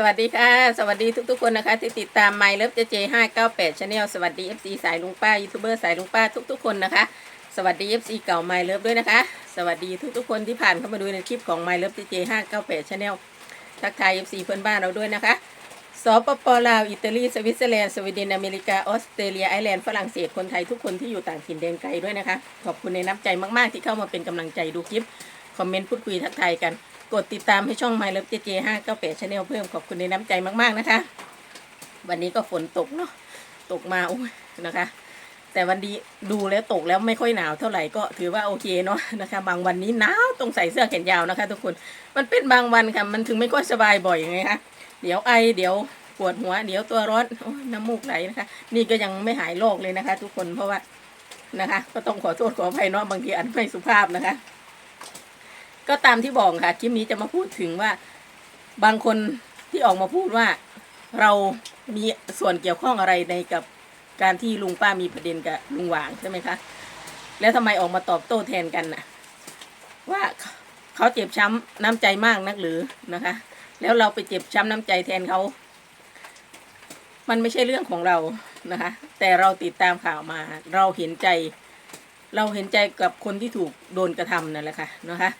สวัสดีค่ะ สวัสดีทุกๆคนนะคะ ที่ติดตามไมล์เลิฟเจเจห้าเก้าแปดชาแนลสวัสดี FC สายลุงป้ายูทูบเบอร์สายลุงป้าทุกๆคนนะคะ สวัสดี FC เก่าไมล์เลิฟด้วยนะคะ สวัสดีทุกๆคนที่ผ่านเข้ามาดูในคลิปของไมล์เลิฟเจเจห้าเก้าแปดชาแนลทักทาย FC เพื่อนบ้านเราด้วยนะคะสปปลาวอิตาลีสวิตเซอร์แลนด์สวีเดนอเมริกาออสเตรเลียไอร์แลนด์ฝรั่งเศสคนไทยทุกคนที่อยู่ต่างถิ่นแดนไกลด้วยนะคะขอบคุณในน้ำใจมากๆที่เข้ามาเป็นกำลังใจดูคลิปคอมเมนต์พูดคุยทักทายกัน กดติดตามให้ช่อง My Love JJ 5 9 8 Channel เพิ่มขอบคุณในน้ำใจมากๆนะคะ วันนี้ก็ฝนตกเนาะตกมาโอ้ยนะคะ แต่วันดีดูแล้วตกแล้วไม่ค่อยหนาวเท่าไหร่ก็ถือว่าโอเคเนาะนะคะ บางวันนี้หนาวต้องใส่เสื้อแขนยาวนะคะ ทุกคนมันเป็นบางวันค่ะมันถึงไม่ค่อยสบายบ่อยไงคะเดี๋ยวไอเดี๋ยวปวดหัวเดี๋ยวตัวร้อนอน้ำมูกไหลนะคะ นี่ก็ยังไม่หายโรคเลยนะคะ ทุกคนเพราะว่านะคะ ก็ต้องขอโทษขออภัยเนาะบางทีอันไม่สุภาพนะคะ ก็ตามที่บอกค่ะคลิปนี้จะมาพูดถึงว่าบางคนที่ออกมาพูดว่าเรามีส่วนเกี่ยวข้องอะไรในกับการที่ลุงป้ามีประเด็นกับลุงหวางใช่ไหมคะ แล้วทำไมออกมาตอบโต้แทนกันน่ะ ว่าเขาเจ็บช้ำน้ำใจมากนักหรือนะคะ แล้วเราไปเจ็บช้ำน้ำใจแทนเขา มันไม่ใช่เรื่องของเรานะคะ แต่เราติดตามข่าวมา เราเห็นใจ เราเห็นใจกับคนที่ถูกโดนกระทำนั่นแหละค่ะนะคะ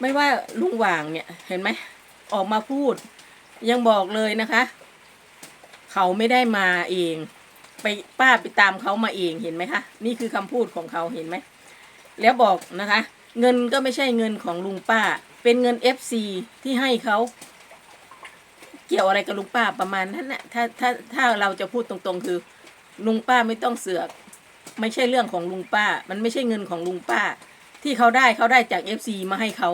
ไม่ว่าลุงหว่างเนี่ย เห็นไหมออกมาพูด ยังบอกเลยนะคะ เขาไม่ได้มาเอง ไปป้าไปตามเขามาเองเห็นไหมคะนี่คือคำพูดของเขาเห็นไหมแล้วบอกนะคะ เงินก็ไม่ใช่เงินของลุงป้า เป็นเงิน FC ที่ให้เขาเกี่ยวอะไรกับลุงป้าประมาณนั้นนะถ้าถ้าถ้าเราจะพูดตรงๆ คือลุงป้าไม่ต้องเสือก ไม่ใช่เรื่องของลุงป้า มันไม่ใช่เงินของลุงป้า ที่เขาได้เขาได้จาก FC มาให้เขา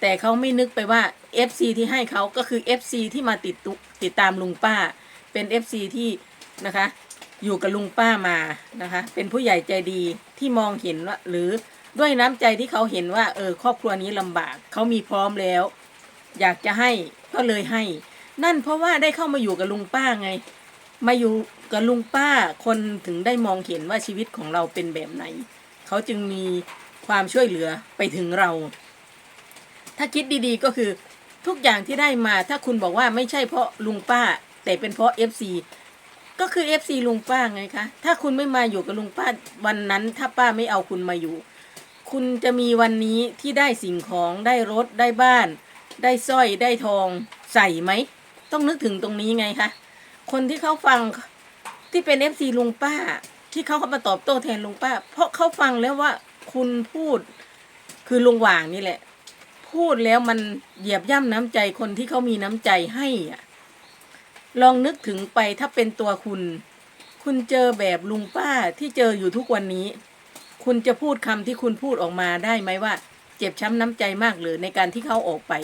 แต่เขาไม่นึกไปว่า FC ที่ให้เขาก็คือ FC ที่มาติดตุติดตามลุงป้า เป็น FC ที่นะคะ อยู่กับลุงป้ามานะคะ เป็นผู้ใหญ่ใจดีที่มองเห็นว่าหรือด้วยน้ำใจที่เขาเห็นว่า เออ ครอบครัวนี้ลำบากเขามีพร้อมแล้ว อยากจะให้ก็เลยให้ นั่นเพราะว่าได้เข้ามาอยู่กับลุงป้าไง มาอยู่กับลุงป้าคนถึงได้มองเห็นว่าชีวิตของเราเป็นแบบไหน เขาจึงมี ความช่วยเหลือไปถึงเรา ถ้าคิดดีๆก็คือทุกอย่างที่ได้มาถ้าคุณบอกว่าไม่ใช่เพราะลุงป้า แต่เป็นเพราะ FC ก็คือ FC ลุงป้าไงคะ ถ้าคุณไม่มาอยู่กับลุงป้าวันนั้น ถ้าป้าไม่เอาคุณมาอยู่ คุณจะมีวันนี้ที่ได้สิ่งของได้รถได้บ้าน ได้สร้อยได้ทองใส่ไหม ต้องนึกถึงตรงนี้ไงคะคนที่เขาฟังที่เป็น FC ลุงป้า ที่เขาเข้ามาตอบโต้แทนลุงป้า เพราะเขาฟังแล้วว่า คุณพูดคือลุงหว่างนี่แหละ พูดแล้วมันเหยียบย่ำน้ำใจคนที่เขามีน้ำใจให้อะลองนึกถึงไปถ้าเป็นตัวคุณ คุณเจอแบบลุงป้าที่เจออยู่ทุกวันนี้ คุณจะพูดคำที่คุณพูดออกมาได้ไหมว่า เจ็บช้ำน้ำใจมากหรือในการที่เขาออกไป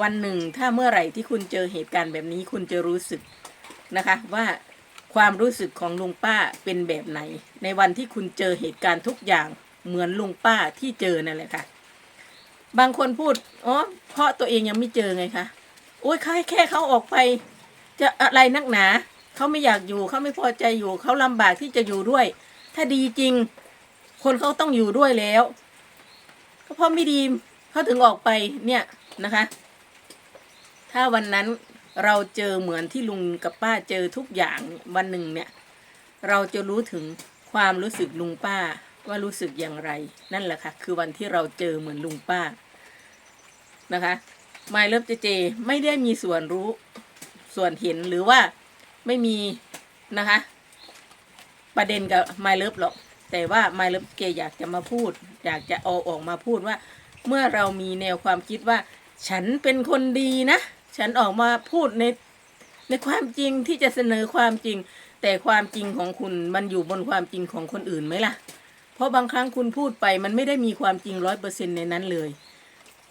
วันหนึ่งถ้าเมื่อไหร่ที่คุณเจอเหตุการณ์แบบนี้คุณจะรู้สึกนะคะ ว่า ความรู้สึกของลุงป้าเป็นแบบไหน ในวันที่คุณเจอเหตุการณ์ทุกอย่างเหมือนลุงป้าที่เจอนั่นแหละค่ะ บางคนพูดอ๋อเพราะตัวเองยังไม่เจอไงคะโอ้ยแค่แค่เขาออกไป จะอะไรนักหนาเขาไม่อยากอยู่เขาไม่พอใจอยู่เขาลำบากที่จะอยู่ด้วย ถ้าดีจริง คนเขาต้องอยู่ด้วยแล้วก็เพราะไม่ดีเขาถึงออกไปเนี่ยนะคะ ถ้าวันนั้น เราเจอเหมือนที่ลุงกับป้าเจอทุกอย่างวันหนึ่งเนี่ย เราจะรู้ถึงความรู้สึกลุงป้าว่ารู้สึกอย่างไร นั่นแหละค่ะ คือวันที่เราเจอเหมือนลุงป้านะคะไมเลิฟเจเจไม่ได้มีส่วนรู้ส่วนเห็นหรือว่าไม่มีนะคะ ประเด็นกับไมเลิฟหรอก แต่ว่าไมเลิฟเจอยากจะมาพูด อยากจะเอาออกมาพูดว่า เมื่อเรามีแนวความคิดว่า ฉันเป็นคนดีนะ ฉันออกมาพูดในในความจริงที่จะเสนอความจริง แต่ความจริงของคุณมันอยู่บนความจริงของคนอื่นไหมล่ะ เพราะบางครั้งคุณพูดไปมันไม่ได้มีความจริงร้อยเปอร์เซ็นในนั้นเลย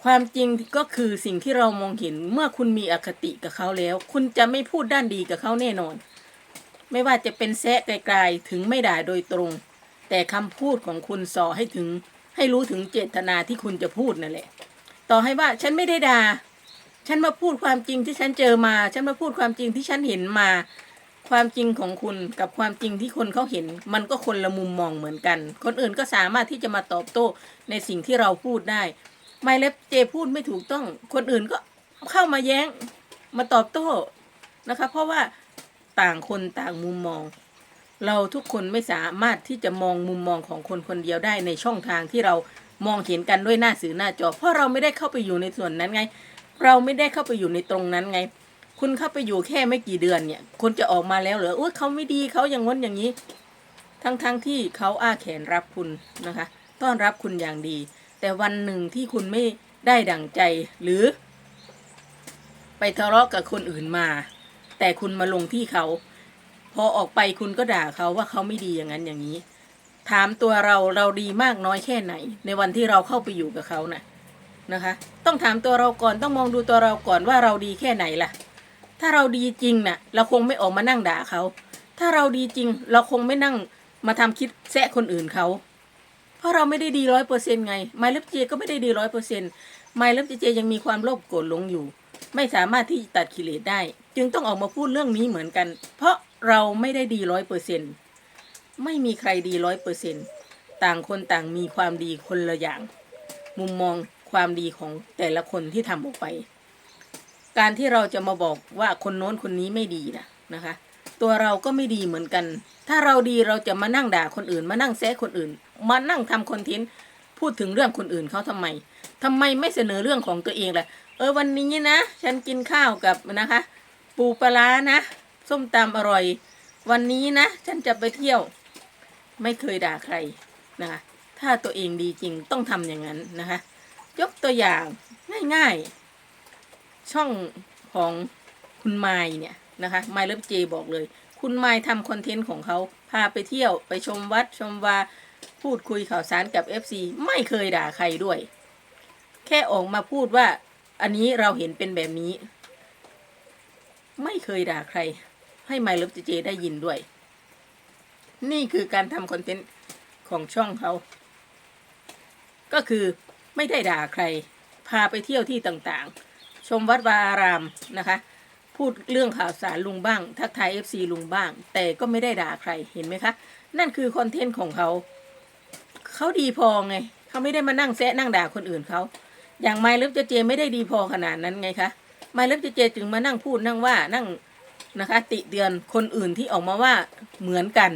ความจริงก็คือสิ่งที่เรามองเห็นเมื่อคุณมีอคติกับเขาแล้ว คุณจะไม่พูดด้านดีกับเขาแน่นอน ไม่ว่าจะเป็นแซะไกลๆถึงไม่ด่าโดยตรง แต่คำพูดของคุณสอให้ถึง ให้รู้ถึงเจตนาที่คุณจะพูดนั่นแหละ ต่อให้ว่าฉันไม่ได้ด่า ฉันมาพูดความจริงที่ฉันเจอมา ฉันมาพูดความจริงที่ฉันเห็นมา ความจริงของคุณกับความจริงที่คนเขาเห็น มันก็คนละมุมมองเหมือนกัน คนอื่นก็สามารถที่จะมาตอบโต้ในสิ่งที่เราพูดได้ ไม่เล็บเจพูดไม่ถูกต้อง คนอื่นก็เข้ามาแย้งมาตอบโต้นะคะ เพราะว่าต่างคนต่างมุมมอง เราทุกคนไม่สามารถที่จะมองมุมมองของคนคนเดียวได้ในช่องทางที่เรามองเห็นกันด้วยหน้าสื่อหน้าจอ เพราะเราไม่ได้เข้าไปอยู่ในส่วนนั้นไง เราไม่ได้เข้าไปอยู่ในตรงนั้นไง คุณเข้าไปอยู่แค่ไม่กี่เดือนเนี่ย คนจะออกมาแล้วเหรอโอ้ยเขาไม่ดีเขาอย่างง้นอย่างนี้ ทั้งๆทที่เขาอ้าแขนรับคุณนะคะ ต้อนรับคุณอย่างดี แต่วันหนึ่งที่คุณไม่ได้ดั่งใจหรือ ไปทะเลาะกับคนอื่นมา แต่คุณมาลงที่เขา พอออกไปคุณก็ด่าเขาว่าเขาไม่ดีอย่างนั้นอย่างนี้ ถามตัวเราเราดีมากน้อยแค่ไหน ในวันที่เราเข้าไปอยู่กับเขาน่ะ นะคะ ต้องถามตัวเราก่อนต้องมองดูตัวเราก่อนว่าเราดีแค่ไหนล่ะ ถ้าเราดีจริงน่ะ เราคงไม่ออกมานั่งด่าเขา ถ้าเราดีจริง เราคงไม่นั่งมาทำคิดแซะคนอื่นเขา เพราะเราไม่ได้ดีร้อยเปอร์เซ็นไงไมล์เล็บเจก็ไม่ได้ดีร้อยเปอร์เซ็นไมล์เล็บเจยังมีความโลภโกรธหลงอยู่ ไม่สามารถที่ตัดกิเลสได้ จึงต้องออกมาพูดเรื่องนี้เหมือนกัน เพราะเราไม่ได้ดีร้อยเปอร์เซ็นไม่มีใครดีร้อยเปอร์เซ็นต่างคนต่างมีความดีคนละอย่าง มุมมอง ความดีของแต่ละคนที่ทำออกไป การที่เราจะมาบอกว่าคนโน้นคนนี้ไม่ดีนะนะคะ ตัวเราก็ไม่ดีเหมือนกัน ถ้าเราดีเราจะมานั่งด่าคนอื่น มานั่งแซะคนอื่น มานั่งทำคอนเทนต์พูดถึงเรื่องคนอื่นเขาทำไมทำไมไม่เสนอเรื่องของตัวเองล่ะ เออวันนี้นะ ฉันกินข้าวกับนะคะ ปูปลานะส้มตำอร่อย วันนี้นะ ฉันจะไปเที่ยว ไม่เคยด่าใครนะคะถ้าตัวเองดีจริงต้องทำอย่างนั้นนะคะ ยกตัวอย่างง่ายๆ ช่องของคุณไมายเนี่ยนะคะไมล์เลิฟเจบอกเลย คุณไมายทำคอนเทนต์ของเขาพาไปเที่ยวไปชมวัดชมวาพูดคุยข่าวสารกับ FC ไม่เคยด่าใครด้วย แค่ออกมาพูดว่า อันนี้เราเห็นเป็นแบบนี้ ไม่เคยด่าใคร ให้ไมล์เลิฟเจได้ยินด้วย นี่คือการทำคอนเทนต์ของช่องเขา ก็คือ ไม่ได้ด่าใคร พาไปเที่ยวที่ต่างๆ ชมวัดวาอารามนะคะ พูดเรื่องข่าวสารลุงบ้าง ทักทายเอฟซีลุงบ้าง แต่ก็ไม่ได้ด่าใครเห็นไหมคะ นั่นคือคอนเทนต์ของเขา เขาดีพอไง เขาไม่ได้มานั่งแซะนั่งด่าคนอื่นเขา อย่างไมล์เลิฟเจเจไม่ได้ดีพอขนาดนั้นไงคะไมล์เลิฟเจเจจึงมานั่งพูดนั่งว่านั่งนะคะ ติเตือนคนอื่นที่ออกมาว่าเหมือนกัน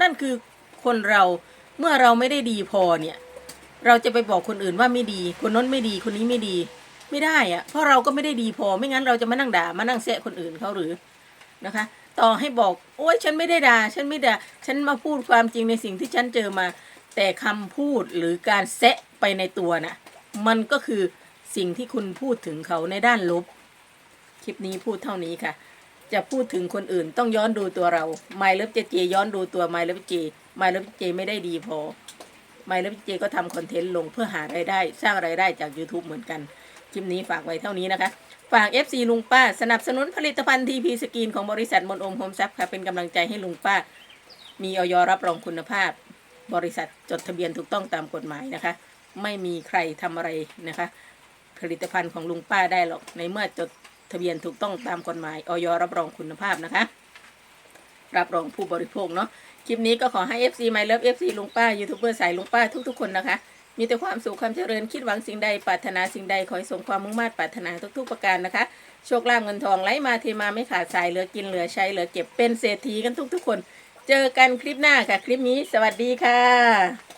นั่นคือคนเราเมื่อเราไม่ได้ดีพอเนี่ย เราจะไปบอกคนอื่นว่าไม่ดี คนน้นไม่ดีคนนี้ไม่ดี ไม่ได้อะเพราะเราก็ไม่ได้ดีพอไม่งั้นเราจะมานั่งด่ามานั่งแซะคนอื่นเขาหรือนะคะ ต่อให้บอกโอ๊ยฉันไม่ได้ด่าฉันไม่ด่าฉันมาพูดความจริงในสิ่งที่ฉันเจอมา แต่คำพูดหรือการแซะไปในตัวน่ะ มันก็คือสิ่งที่คุณพูดถึงเขาในด้านลบ คลิปนี้พูดเท่านี้ค่ะ จะพูดถึงคนอื่นต้องย้อนดูตัวเรา ไมล์เลิฟเจเจย้อนดูตัวไมล์เลิฟเจไมล์เลิฟเจไม่ได้ดีพอ ไมล์เลิฟเจก็ทำคอนเทนต์ลงเพื่อหารายได้ สร้างรายได้จาก YouTube เหมือนกัน คลิปนี้ฝากไว้เท่านี้นะคะ ฝาก FC ลุงป้า สนับสนุนผลิตภัณฑ์ทีพีสกินของบริษัทมนโอมโฮมซับค่ะเป็นกำลังใจให้ลุงป้า มีออยรับรองคุณภาพ บริษัทจดทะเบียนถูกต้องตามกฎหมายนะคะ ไม่มีใครทำอะไรนะคะ ผลิตภัณฑ์ของลุงป้าได้หรอกในเมื่อจดทะเบียนถูกต้องตามกฎหมายออยรับรองคุณภาพนะคะ รับรองผู้บริโภคเนาะ คลิปนี้ก็ขอให้ FC My Love FC ลุงป้า ยูทูบเบอร์สายลุงป้าทุกๆคนนะคะ มีแต่ความสุขความเจริญคิดหวังสิ่งใดปรารถนาสิ่งใดขอให้สมความมุ่งมั่นปรารถนาทุกๆประการนะคะ โชคลาภเงินทองไหลมาเทมาไม่ขาดสายเหลือกินเหลือใช้เหลือเก็บเป็นเศรษฐีกันทุกๆคน เจอกันคลิปหน้าค่ะ คลิปนี้ สวัสดีค่ะ